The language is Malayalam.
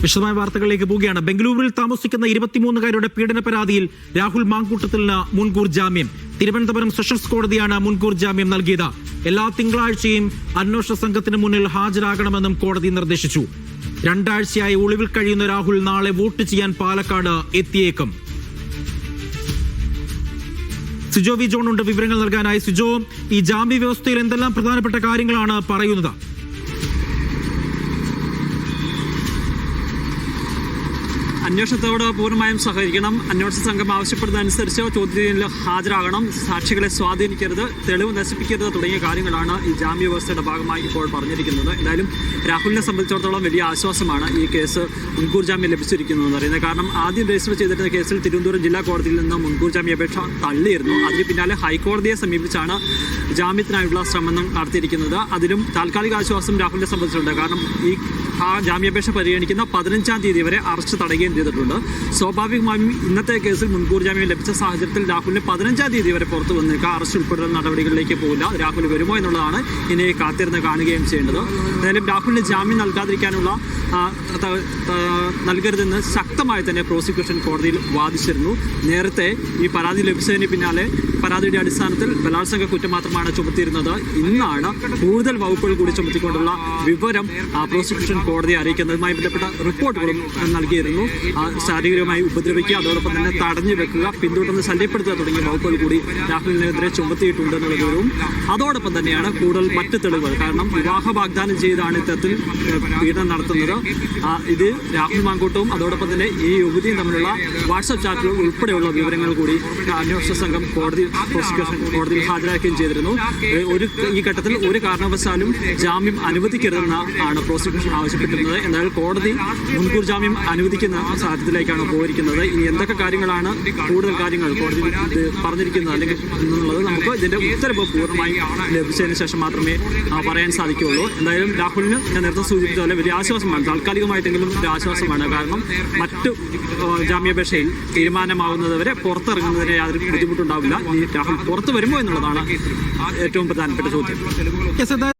വിശദമായ വാർത്തകളിലേക്ക് പോവുകയാണ്. ബംഗളൂരുവിൽ താമസിക്കുന്ന ഇരുപത്തിമൂന്നുകാരുടെ പീഡന പരാതിയിൽ രാഹുൽ മാങ്കൂട്ടത്തിന് മുൻകൂർ ജാമ്യം. തിരുവനന്തപുരം സെഷൻസ് കോടതിയാണ് മുൻകൂർ ജാമ്യം നൽകിയത്. എല്ലാ തിങ്കളാഴ്ചയും അന്വേഷണ സംഘത്തിന് മുന്നിൽ ഹാജരാകണമെന്നും കോടതി നിർദ്ദേശിച്ചു. രണ്ടാഴ്ചയായി ഒളിവിൽ കഴിയുന്ന രാഹുൽ നാളെ വോട്ട് ചെയ്യാൻ പാലക്കാട് എത്തിയേക്കും. സിജോ വി ജോൺ ഉണ്ട്. വിവരങ്ങൾ നൽകാനായി. സിജോ ഈ ജാമ്യ വ്യവസ്ഥയിൽ എന്തെല്ലാം പ്രധാനപ്പെട്ട കാര്യങ്ങളാണ് പറയുന്നത്? അന്വേഷണത്തോട് പൂർണമായും സഹകരിക്കണം. അന്വേഷണ സംഘം ആവശ്യപ്പെടുന്നതനുസരിച്ച് ചോദ്യത്തിൽ ഹാജരാകണം. സാക്ഷികളെ സ്വാധീനിക്കരുത് തെളിവ് നശിപ്പിക്കരുത് തുടങ്ങിയ കാര്യങ്ങളാണ് ഈ ജാമ്യ വ്യവസ്ഥയുടെ ഭാഗമായി ഇപ്പോൾ പറഞ്ഞിരിക്കുന്നത്. എന്തായാലും രാഹുലിനെ സംബന്ധിച്ചിടത്തോളം വലിയ ആശ്വാസമാണ് ഈ കേസ് മുൻകൂർ ജാമ്യം ലഭിച്ചിരിക്കുന്നതെന്ന് പറയുന്നത്. കാരണം ആദ്യം രജിസ്റ്റർ ചെയ്തിരുന്ന കേസിൽ തിരുവനന്തപുരം ജില്ലാ കോടതിയിൽ നിന്ന് മുൻകൂർ ജാമ്യാപേക്ഷ തള്ളിയിരുന്നു. അതിന് പിന്നാലെ ഹൈക്കോടതിയെ സമീപിച്ചാണ് ജാമ്യത്തിനായുള്ള ശ്രമം നടത്തിയിരിക്കുന്നത്. അതിലും താൽക്കാലിക ആശ്വാസം രാഹുലിനെ സംബന്ധിച്ചിട്ടുണ്ട്. കാരണം ഈ ആ ജാമ്യാപേക്ഷ പരിഗണിക്കുന്ന പതിനഞ്ചാം തീയതി വരെ അറസ്റ്റ് തടയുകയും ചെയ്തിട്ടുണ്ട്. സ്വാഭാവികമായും ഇന്നത്തെ കേസിൽ മുൻകൂർ ജാമ്യം ലഭിച്ച സാഹചര്യത്തിൽ രാഹുലിന് പതിനഞ്ചാം തീയതി വരെ പുറത്തു വന്നേക്കാം അറസ്റ്റ് ഉൾപ്പെടെയുള്ള നടപടികളിലേക്ക് പോകില്ല രാഹുൽ വരുമോ എന്നുള്ളതാണ് ഇനി കാത്തിരുന്ന് കാണുകയും ചെയ്യേണ്ടത്. എന്തായാലും രാഹുലിന് ജാമ്യം നൽകാതിരിക്കാനുള്ള നൽകരുതെന്ന് ശക്തമായി തന്നെ പ്രോസിക്യൂഷൻ കോടതിയിൽ വാദിച്ചിരുന്നു. നേരത്തെ ഈ പരാതി ലഭിച്ചതിന് പിന്നാലെ പരാതിയുടെ അടിസ്ഥാനത്തിൽ ബലാത്സംഗ കുറ്റം മാത്രമാണ് ചുമത്തിയിരുന്നത്. ഇന്നാണ് കൂടുതൽ വകുപ്പുകൾ കൂടി ചുമത്തിക്കൊണ്ടുള്ള വിവരം പ്രോസിക്യൂഷൻ കോടതിയെ അറിയിക്കുന്നതുമായി ബന്ധപ്പെട്ട റിപ്പോർട്ടുകളും നൽകിയിരുന്നു. ശാരീരികമായി ഉപദ്രവിക്കുക അതോടൊപ്പം തന്നെ തടഞ്ഞു വെക്കുക പിന്തുടർന്ന് ശല്യപ്പെടുത്തുക തുടങ്ങിയ വകുപ്പുകൾ കൂടി രാഹുലിനെതിരെ ചുമത്തിയിട്ടുണ്ട് എന്നുള്ള വിവരവും അതോടൊപ്പം തന്നെയാണ് കൂടുതൽ മറ്റ് തെളിവുകൾ. കാരണം വിവാഹ വാഗ്ദാനം ചെയ്താണ് ഇത്തരത്തിൽ പീഡനം നടത്തുന്നത്. ഇത് രാഹുൽ മാങ്കൂട്ടവും അതോടൊപ്പം തന്നെ ഈ യുവതിയും തമ്മിലുള്ള വാട്സപ്പ് ചാറ്റുകൾ ഉൾപ്പെടെയുള്ള വിവരങ്ങൾ കൂടി അന്വേഷണ സംഘം കോടതി പ്രോസിക്യൂഷൻ കോടതിയിൽ ഹാജരാക്കുകയും ചെയ്തിരുന്നു. ഒരു ഈ ഘട്ടത്തിൽ ഒരു കാരണവശാലും ജാമ്യം അനുവദിക്കരുതെന്ന് ആണ് പ്രോസിക്യൂഷൻ ആവശ്യപ്പെട്ടിരുന്നത്. എന്നാൽ കോടതി മുൻകൂർ ജാമ്യം അനുവദിക്കുന്ന സാഹചര്യത്തിലേക്കാണ് പോയിരിക്കുന്നത്. ഇനി എന്തൊക്കെ കാര്യങ്ങളാണ് കൂടുതൽ കാര്യങ്ങൾ കോടതി പറഞ്ഞിരിക്കുന്നത് അല്ലെങ്കിൽ എന്നുള്ളത് നമുക്ക് ഇതിന്റെ ഉത്തരവ് പൂർണമായി ലഭിച്ചതിന് ശേഷം മാത്രമേ പറയാൻ സാധിക്കുകയുള്ളൂ. എന്തായാലും രാഹുലിന് ഞാൻ നേരത്തെ സൂചിപ്പിച്ച പോലെ വലിയ ആശ്വാസമാണ്. താൽക്കാലികമായിട്ടെങ്കിലും ഒരു ആശ്വാസമാണ്. കാരണം മറ്റു ജാമ്യാപേക്ഷയിൽ തീരുമാനമാകുന്നതുവരെ പുറത്തിറങ്ങുന്നതിന് യാതൊരു ബുദ്ധിമുട്ടുണ്ടാവില്ല. രാഹുൽ പുറത്തു വരുമോ എന്നുള്ളതാണ് ഏറ്റവും പ്രധാനപ്പെട്ട ചോദ്യം.